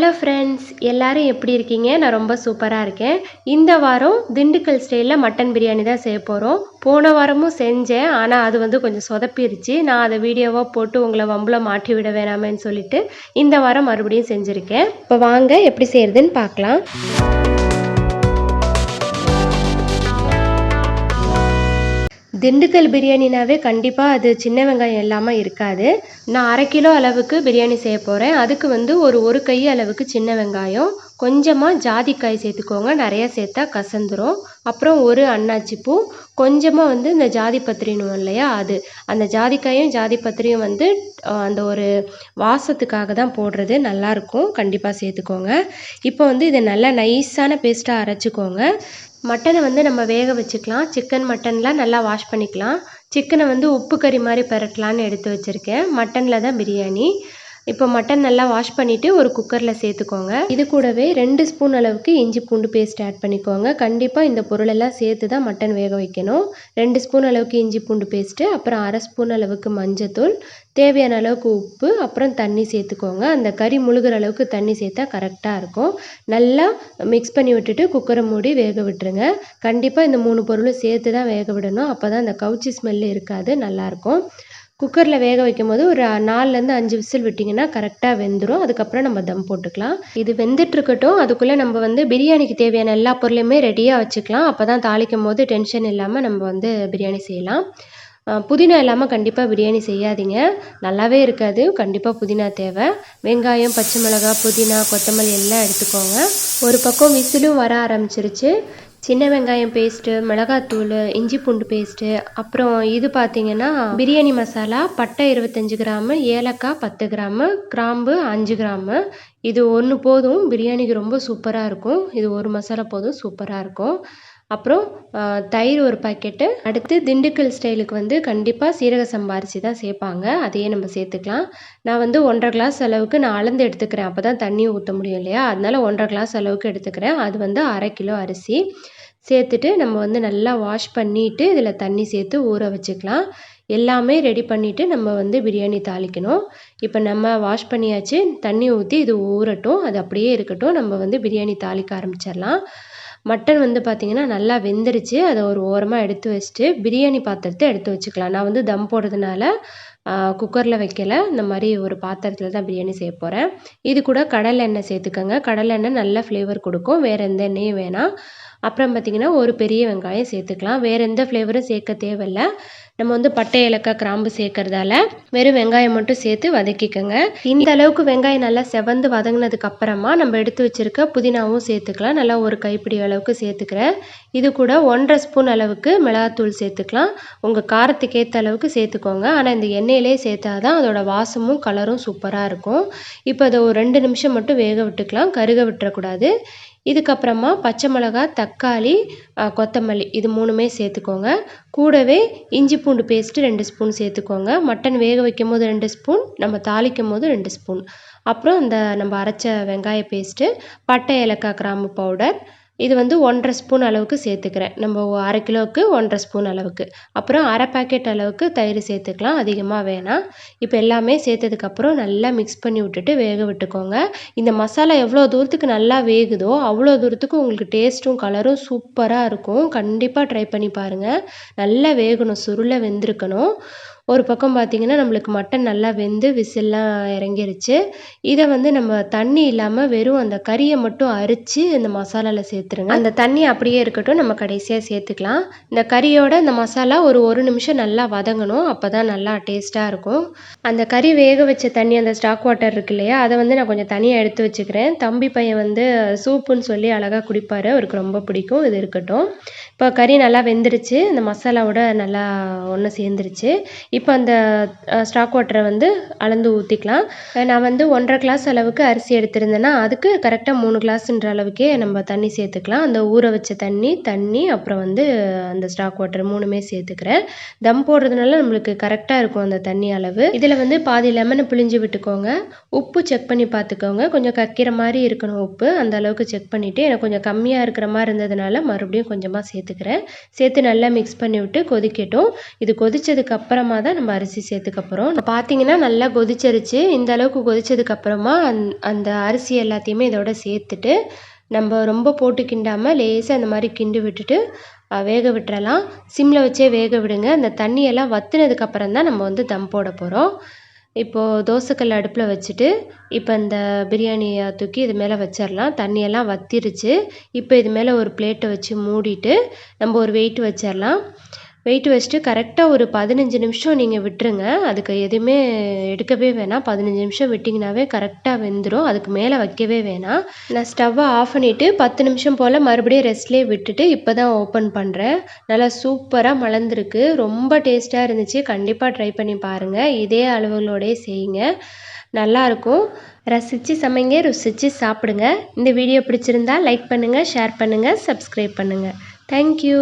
Hello friends எல்லோரும் எப்படி இருக்கீங்க? நான் ரொம்ப சூப்பராக இருக்கேன். இந்த வாரம் திண்டுக்கல் ஸ்டைலில் மட்டன் பிரியாணி தான் செய்ய போகிறோம் போன வாரமும் செஞ்சேன் ஆனால் அது வந்து கொஞ்சம் சொதப்பிருச்சு. நான் அதை வீடியோவாக போட்டு உங்களை வம்பில் மாட்டி விட வேணாமேன்னு சொல்லிட்டு இந்த வாரம் மறுபடியும் செஞ்சுருக்கேன். இப்போ வாங்க எப்படி செய்கிறதுன்னு பார்க்கலாம். திண்டுக்கல் பிரியாணினாவே கண்டிப்பாக அது சின்ன வெங்காயம் இல்லாமல் இருக்காது. நான் அரை கிலோ அளவுக்கு பிரியாணி செய்ய போகிறேன் அதுக்கு வந்து ஒரு ஒரு கை அளவுக்கு சின்ன வெங்காயம் கொஞ்சமாக ஜாதிக்காய் சேர்த்துக்கோங்க. நிறையா சேர்த்தா கசந்துரும். அப்புறம் ஒரு அன்னாச்சி பூ கொஞ்சமாக வந்து இந்த ஜாதி பத்திரினும் இல்லையா அது. அந்த ஜாதிக்காயும் ஜாதி பத்திரியும் வந்து அந்த ஒரு வாசத்துக்காக தான் போடுறது. நல்லாயிருக்கும் கண்டிப்பாக சேர்த்துக்கோங்க. இப்போ வந்து இதை நல்லா நைஸான பேஸ்ட்டாக அரைச்சிக்கோங்க. மட்டனை வந்து நம்ம வேக வச்சுக்கலாம். சிக்கன் மட்டன்லாம் நல்லா வாஷ் பண்ணிக்கலாம். சிக்கனை வந்து உப்பு கறி மாதிரி பெரட்டலான்னு எடுத்து வச்சுருக்கேன். மட்டனில் தான் பிரியாணி. இப்போ மட்டன் நல்லா வாஷ் பண்ணிவிட்டு ஒரு குக்கரில் சேர்த்துக்கோங்க. இது கூடவே ரெண்டு ஸ்பூன் அளவுக்கு இஞ்சி பூண்டு பேஸ்ட் ஆட் பண்ணிக்கோங்க. கண்டிப்பாக இந்த பொருளெல்லாம் சேர்த்து தான் மட்டன் வேக வைக்கணும். ரெண்டு ஸ்பூன் அளவுக்கு இஞ்சி பூண்டு பேஸ்ட்டு அப்புறம் அரை ஸ்பூன் அளவுக்கு மஞ்சத்தூள் தேவையான அளவுக்கு உப்பு அப்புறம் தண்ணி சேர்த்துக்கோங்க. அந்த கறி முழுகிற அளவுக்கு தண்ணி சேர்த்தா கரெக்டாக இருக்கும். நல்லா மிக்ஸ் பண்ணி விட்டுட்டு குக்கரை மூடி வேக விட்டுருங்க. கண்டிப்பாக இந்த மூணு பொருளும் சேர்த்து தான் வேக விடணும். அப்போ தான் அந்த கவுச்சி ஸ்மெல்லு இருக்காது நல்லாயிருக்கும் குக்கரில் வேக வைக்கும் போது ஒரு நாலுலேருந்து அஞ்சு விசில் விட்டிங்கன்னா கரெக்டாக வெந்துடும் அதுக்கப்புறம் நம்ம தம் போட்டுக்கலாம். இது வெந்துட்டு இருக்கட்டும் அதுக்குள்ளே நம்ம வந்து பிரியாணிக்கு தேவையான எல்லா பொருளையுமே ரெடியாக வச்சுக்கலாம். அப்போ தான் தாளிக்கும் போது டென்ஷன் இல்லாமல் நம்ம வந்து பிரியாணி செய்யலாம். புதினா இல்லாமல் கண்டிப்பாக பிரியாணி செய்யாதீங்க. நல்லாவே இருக்காது. கண்டிப்பாக புதினா தேவை. வெங்காயம் பச்சை மிளகாய் புதினா கொத்தமல்லி எல்லாம் எடுத்துக்கோங்க. ஒரு பக்கம் விசிலும் வர ஆரம்பிச்சிருச்சு. சின்ன வெங்காயம் பேஸ்ட்டு மிளகாத்தூள் இஞ்சி பூண்டு பேஸ்ட்டு அப்புறம் இது பார்த்தீங்கன்னா பிரியாணி மசாலா பட்டை இருபத்தஞ்சி கிராமு ஏலக்காய் பத்து கிராமு கிராம்பு அஞ்சு கிராமு. இது ஒன்று போதும். பிரியாணிக்கு ரொம்ப சூப்பராக இருக்கும். இது ஒரு மசாலா போதும். சூப்பராக இருக்கும். அப்புறம் தயிர் ஒரு பாக்கெட்டு அடுத்து திண்டுக்கல் ஸ்டைலுக்கு வந்து கண்டிப்பாக சீரக சம்பா அரிசி தான் சேர்ப்பாங்க அதையே நம்ம சேர்த்துக்கலாம். நான் வந்து ஒன்றரை கிளாஸ் அளவுக்கு நான் அளந்து எடுத்துக்கிறேன். அப்போ தான் தண்ணி ஊற்ற முடியும் இல்லையா? அதனால ஒன்றரை கிளாஸ் அளவுக்கு எடுத்துக்கிறேன். அது வந்து அரை கிலோ அரிசி. சேர்த்துட்டு நம்ம வந்து நல்லா வாஷ் பண்ணிவிட்டு இதில் தண்ணி சேர்த்து ஊற வச்சுக்கலாம். எல்லாமே ரெடி பண்ணிவிட்டு நம்ம வந்து பிரியாணி தாளிக்கணும். இப்போ நம்ம வாஷ் பண்ணியாச்சு. தண்ணி ஊற்றி இது ஊறட்டும். அது அப்படியே இருக்கட்டும். நம்ம வந்து பிரியாணி தாளிக்க ஆரம்பிச்சிடலாம். மட்டன் வந்து பார்த்திங்கன்னா நல்லா வெந்துருச்சு. அதை ஒரு ஓரமாக எடுத்து வச்சுட்டு பிரியாணி பாத்திரத்தை எடுத்து வச்சுக்கலாம். நான் வந்து தம் போடுறதுனால குக்கரில் வைக்கலை. இந்த மாதிரி ஒரு பாத்திரத்தில் தான் பிரியாணி செய்ய போகிறேன் இது கூட கடலை எண்ணெய் சேர்த்துக்கோங்க. கடலை எண்ணெய் நல்ல ஃப்ளேவர் கொடுக்கும். வேறு எந்த எண்ணெயும் வேணாம். அப்புறம் பார்த்திங்கன்னா ஒரு பெரிய வெங்காயம் சேர்த்துக்கலாம். வேறு எந்த ஃப்ளேவரும் சேர்க்க தேவையில்ல. நம்ம வந்து பட்டை ஏலக்காய் கிராம்பு சேர்க்கறதால வெறும் வெங்காயம் மட்டும் சேர்த்து வதக்கிக்கோங்க. இந்த அளவுக்கு வெங்காயம் நல்லா செவந்து வதங்கினதுக்கு அப்புறமா நம்ம எடுத்து வச்சிருக்க புதினாவும் சேர்த்துக்கலாம். நல்லா ஒரு கைப்பிடி அளவுக்கு சேர்த்துக்கிறேன் இது கூட ஒன்றரை ஸ்பூன் அளவுக்கு மிளகாத்தூள் சேர்த்துக்கலாம். உங்கள் காரத்துக்கு ஏற்ற அளவுக்கு சேர்த்துக்கோங்க. ஆனால் இந்த எண்ணெயிலே சேர்த்தாதான் அதோட வாசமும் கலரும் சூப்பராக இருக்கும். இப்போ அதை ஒரு ரெண்டு நிமிஷம் மட்டும் வேக விட்டுக்கலாம். கருக விட்டுறக்கூடாது. இதுக்கப்புறமா பச்சை மிளகா தக்காளி கொத்தமல்லி இது மூணுமே சேர்த்துக்கோங்க. கூடவே இஞ்சி பூண்டு பேஸ்ட்டு ரெண்டு ஸ்பூன் சேர்த்துக்கோங்க. மட்டன் வேக வைக்கும் போது ரெண்டு ஸ்பூன் நம்ம தாளிக்கும் போது ரெண்டு ஸ்பூன். அப்புறம் அந்த நம்ம அரைச்ச வெங்காய பேஸ்ட்டு பட்டை ஏலக்காய் கிராம்பு பவுடர் இது வந்து ஒன்றரை ஸ்பூன் அளவுக்கு சேர்த்துக்கிறேன். நம்ம அரை கிலோவுக்கு ஒன்றரை ஸ்பூன் அளவுக்கு. அப்புறம் அரை பேக்கெட் அளவுக்கு தயிர் சேர்த்துக்கலாம். அதிகமாக வேணாம் இப்போ எல்லாமே சேர்த்ததுக்கப்புறம் நல்லா மிக்ஸ் பண்ணி விட்டுட்டு வேக விட்டுக்கோங்க. இந்த மசாலா எவ்வளோ தூரத்துக்கு நல்லா வேகுதோ அவ்வளோ தூரத்துக்கு உங்களுக்கு டேஸ்ட்டும் கலரும் சூப்பராக இருக்கும். கண்டிப்பாக ட்ரை பண்ணி பாருங்கள் நல்லா வேகணும் சுருளை வெந்திருக்கணும். ஒரு பக்கம் பார்த்திங்கன்னா நம்மளுக்கு மட்டன் நல்லா வெந்து விசில்லாம் இறங்கிருச்சு. இதை வந்து நம்ம தண்ணி இல்லாமல் வெறும் அந்த கறியை மட்டும் அரித்து இந்த மசாலாவில் சேர்த்துருங்க. அந்த தண்ணி அப்படியே இருக்கட்டும் நம்ம கடைசியாக சேர்த்துக்கலாம். இந்த கறியோட இந்த மசாலா ஒரு ஒரு நிமிஷம் நல்லா வதங்கணும் அப்போ தான் நல்லா டேஸ்ட்டாக இருக்கும். அந்த கறி வேக வச்ச தண்ணி அந்த ஸ்டாக் வாட்டர் இருக்கு இல்லையா அதை வந்து நான் கொஞ்சம் தனியாக எடுத்து வச்சுக்கிறேன். தம்பி பையன் வந்து சூப்புன்னு சொல்லி அழகாக குடிப்பார் அவருக்கு ரொம்ப பிடிக்கும் இது இருக்கட்டும். இப்போ கறி நல்லா வெந்துருச்சு இந்த மசாலாவோட நல்லா ஒன்று சேர்ந்துருச்சு. இப்போ அந்த ஸ்டாக் வாட்டரை வந்து அளந்து ஊற்றிக்கலாம் நான் வந்து ஒன்றரை கிளாஸ் அளவுக்கு அரிசி எடுத்திருந்தேன்னா அதுக்கு கரெக்டாக மூணு கிளாஸ்ன்ற அளவுக்கே நம்ம தண்ணி சேர்த்துக்கலாம். அந்த ஊற வச்ச தண்ணி தண்ணி அப்புறம் வந்து அந்த ஸ்டாக் வாட்டர் மூணுமே சேர்த்துக்கிறேன். தம் போடுறதுனால நம்மளுக்கு கரெக்டாக இருக்கும் அந்த தண்ணி அளவு. இதில் வந்து பாதி லெமனை பிழிஞ்சு விட்டுக்கோங்க. உப்பு செக் பண்ணி பார்த்துக்கோங்க. கொஞ்சம் கக்கிற மாதிரி இருக்கணும் உப்பு. அந்த அளவுக்கு செக் பண்ணிவிட்டு எனக்கு கொஞ்சம் கம்மியாக இருக்கிற மாதிரி இருந்ததுனால மறுபடியும் கொஞ்சமாக சேர்த்துக்கிறேன். சேர்த்து நல்லா மிக்ஸ் பண்ணி விட்டு கொதிக்கட்டும். இது கொதித்ததுக்கு அப்புறமா தான் நம்ம அரிசி சேர்த்துக்க போகிறோம் பார்த்தீங்கன்னா நல்லா கொதிச்சிருச்சு இந்த அளவுக்கு கொதிச்சதுக்கப்புறமா அந் அந்த அரிசி எல்லாத்தையுமே இதோட சேர்த்துட்டு நம்ம ரொம்ப போட்டு கிண்டாமல் லேசாக அந்த மாதிரி கிண்டு விட்டுட்டு வேக விட்டுறலாம். சிம்மில் வச்சே வேக விடுங்க. அந்த தண்ணியெல்லாம் வத்துனதுக்கப்புறம் தான் நம்ம வந்து தம் போட போகிறோம் இப்போது தோசைக்கல் அடுப்பில் வச்சுட்டு இப்போ இந்த பிரியாணியை தூக்கி இது மேலே வச்சிடலாம் தண்ணியெல்லாம் வத்திருச்சு. இப்போ இது மேலே ஒரு பிளேட்டை வச்சு மூடிட்டு நம்ம ஒரு வெயிட் வச்சிடலாம் வெயிட் வச்சுட்டு கரெக்டாக ஒரு பதினஞ்சு நிமிஷம் நீங்கள் விட்டுருங்க. அதுக்கு எதுவுமே எடுக்கவே வேணாம். பதினஞ்சு நிமிஷம் விட்டிங்கனாவே கரெக்டாக வெந்துடும் அதுக்கு மேலே வைக்கவே வேணாம். நான் ஸ்டவ்வை ஆஃப் பண்ணிவிட்டு பத்து நிமிஷம் போல் மறுபடியும் ரெஸ்ட்லேயே விட்டுட்டு இப்போ தான் ஓப்பன் பண்ணுறேன் நல்லா சூப்பராக மலர்ந்துருக்கு. ரொம்ப டேஸ்ட்டாக இருந்துச்சு. கண்டிப்பாக ட்ரை பண்ணி பாருங்கள் இதே அளவுகளோடய செய்யுங்க. நல்லாயிருக்கும் ரசித்து சமைங்க ருசித்து சாப்பிடுங்க. இந்த வீடியோ பிடிச்சிருந்தா லைக் பண்ணுங்கள் ஷேர் பண்ணுங்கள் சப்ஸ்கிரைப் பண்ணுங்கள் தேங்க்யூ